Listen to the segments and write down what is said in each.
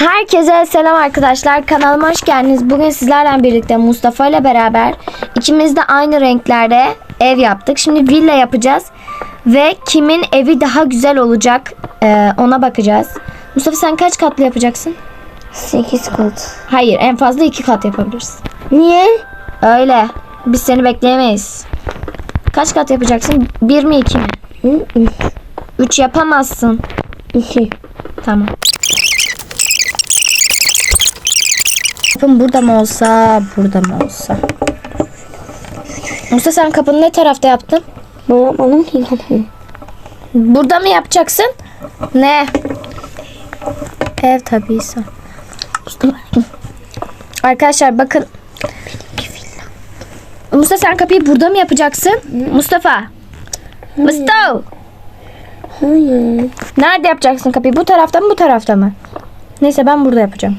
Herkese selam arkadaşlar. Kanalıma hoş geldiniz. Bugün sizlerle birlikte Mustafa ile beraber ikimiz de aynı renklerde ev yaptık. Şimdi villa yapacağız. Ve kimin evi daha güzel olacak e, ona bakacağız. Mustafa sen kaç katlı yapacaksın? 8 kat. Hayır en fazla iki kat yapabiliriz. Niye? Öyle. Biz seni bekleyemeyiz. Kaç kat yapacaksın? Bir mi iki mi? Hı, üç, Üç yapamazsın. iki. Tamam. Kapım burada mı olsa, burada mı olsa? Musa sen kapını ne tarafta yaptın? Ben yapmadım ki kapıyı. Burada mı yapacaksın? Ne? Ev tabiyse. Arkadaşlar bakın. Musa sen kapıyı burada mı yapacaksın? Mustafa. Mustafa. Hayır. Nerede yapacaksın kapıyı? Bu tarafta mı bu tarafta mı? Neyse ben burada yapacağım.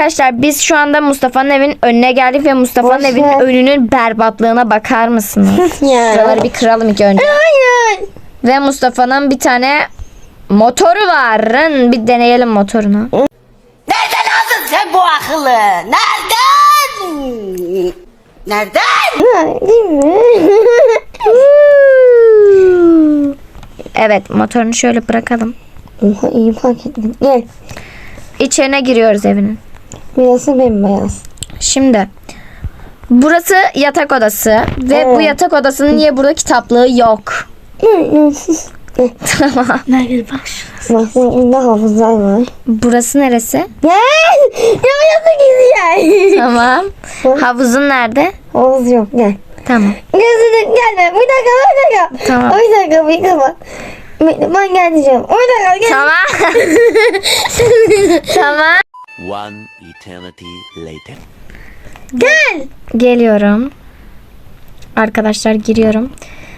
Arkadaşlar biz şu anda Mustafa'nın evin önüne geldik ve Mustafa'nın Boş evin ver. önünün berbatlığına bakar mısınız? Şuraları bir kıralım ilk önce. Hayır. Ve Mustafa'nın bir tane motoru var. Rın, Bir deneyelim motorunu. Nereden aldın sen bu akıllı? Nereden? Nereden? Değil mi? Evet motorunu şöyle bırakalım. Oha iyi fark ettim. Gel. İçerine giriyoruz evinin. Burası bembeyaz. Şimdi burası yatak odası ve bu Evet. yatak odasının niye burada kitaplığı yok? Tamam. Nerede bak. Bak burada hafızlar var. Burası neresi? Gel. Ya yatak gidiyor. Tamam. Havuzun nerede? Havuz yok gel. Tamam. Gözünü gelme. Bir dakika bir dakika. Tamam. Bir dakika bir. Ben ben geleceğim. Bir dakika gel. Tamam. tamam. One eternity later. Gel. Geliyorum. Arkadaşlar giriyorum.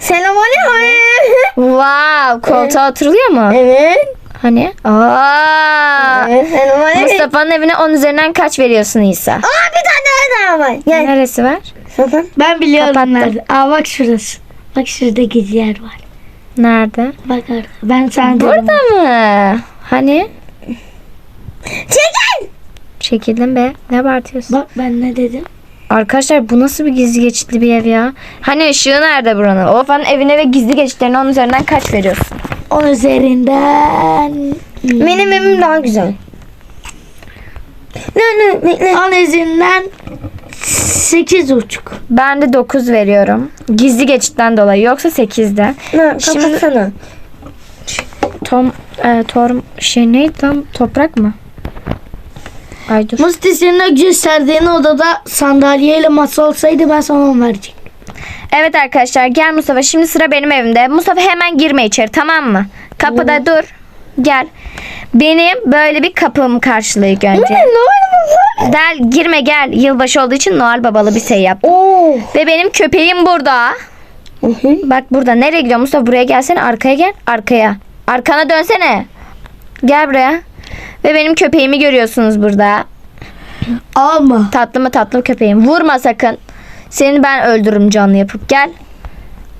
Selam aleyküm. Wow, koltuğa oturuluyor mu? Evet. Hani? Aa. Evet. Selam aleyküm. Mustafa'nın evine 10 üzerinden kaç veriyorsun İsa? Aa bir tane daha var. Gel. Neresi var? Ben biliyorum Kapattım. nerede. Aa bak şurası. Bak şurada gizli yer var. Nerede? Bak orada. Ben sana dedim. Burada mı? Hani? Çekil. Çekildim be. Ne abartıyorsun? Bak ben ne dedim? Arkadaşlar bu nasıl bir gizli geçitli bir ev ya? Hani ışığı nerede buranın? Ofa'nın evine ve gizli geçitlerine 10 üzerinden kaç veriyorsun? 10 üzerinden. Benim evim daha güzel. Ne ne ne ne. 10 üzerinden 8 buçuk. Ben de 9 veriyorum. Gizli geçitten dolayı. Yoksa 8'de. Ne Şimdi- kapatsana. Tom, e, Torm şey neydi lan? Toprak mı? Ay dur. Musti senin o gösterdiğin odada sandalyeyle masa olsaydı ben sana 10 verecektim. Evet arkadaşlar gel Mustafa. Şimdi sıra benim evimde. Mustafa hemen girme içeri tamam mı? Kapıda dur. Gel. Benim böyle bir kapım karşılıyor ilk önce. Gel girme gel. Yılbaşı olduğu için Noel babalı bir şey yap. Oo. Ve benim köpeğim burada. Hı hı. Bak burada. Nereye gidiyor Mustafa? Buraya gelsene. Arkaya gel. Arkaya. Arkana dönsene. Gel buraya. Ve benim köpeğimi görüyorsunuz burada. Alma. Tatlı mı tatlı köpeğim. Vurma sakın. Seni ben öldürürüm canlı yapıp. Gel.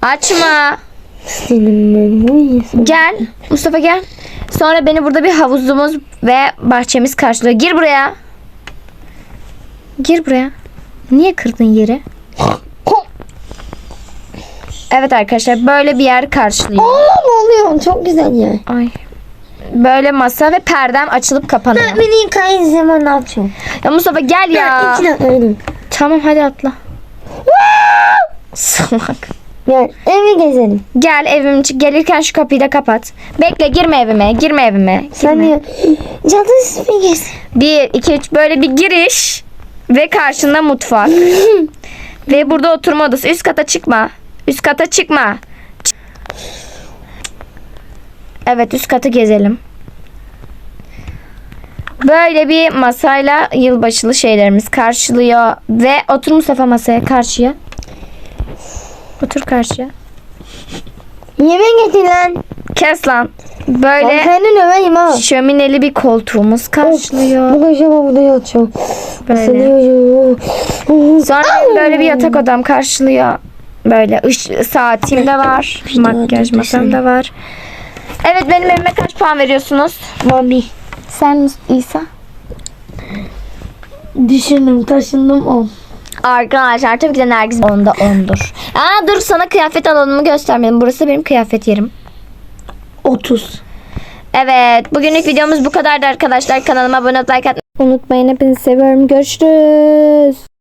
Açma. Gel. Mustafa gel. Sonra beni burada bir havuzumuz ve bahçemiz karşılıyor. Gir buraya. Gir buraya. Niye kırdın yeri? Evet arkadaşlar böyle bir yer karşılıyor. Oğlum oluyor. Çok güzel ya. Ay. Böyle masa ve perdem açılıp kapanıyor. Ben beni yıkayın zaman ne yapacağım? Ya Mustafa gel ya. İki dakika öyle. Tamam hadi atla. Salak. Gel evi gezelim. Gel evim gelirken şu kapıyı da kapat. Bekle girme evime. Girme evime. Sen Girme. de cadı ismi gez. Bir, iki, üç böyle bir giriş ve karşında mutfak. ve burada oturma odası. Üst kata çıkma. Üst kata çıkma. Evet üst katı gezelim. Böyle bir masayla yılbaşılı şeylerimiz karşılıyor. Ve otur Mustafa masaya karşıya. Otur karşıya. Yemeğe getir lan. Kes lan. Ben Böyle kendin ha. şömineli bir koltuğumuz karşılıyor. Bu akşam burada yatacağım. Böyle. Sonra böyle bir yatak odam karşılıyor. Böyle ış saatim de var. Makyaj masam da var. Evet benim evime kaç puan veriyorsunuz? Mami. Sen İsa? Düşündüm taşındım o. Arkadaşlar tabii ki de Nergiz onda 10'dur. Aa dur sana kıyafet alanımı göstermedim. Burası benim kıyafet yerim. 30. Evet bugünlük videomuz bu kadardı arkadaşlar. Kanalıma abone olup like atmayı unutmayın. Hepinizi seviyorum. Görüşürüz.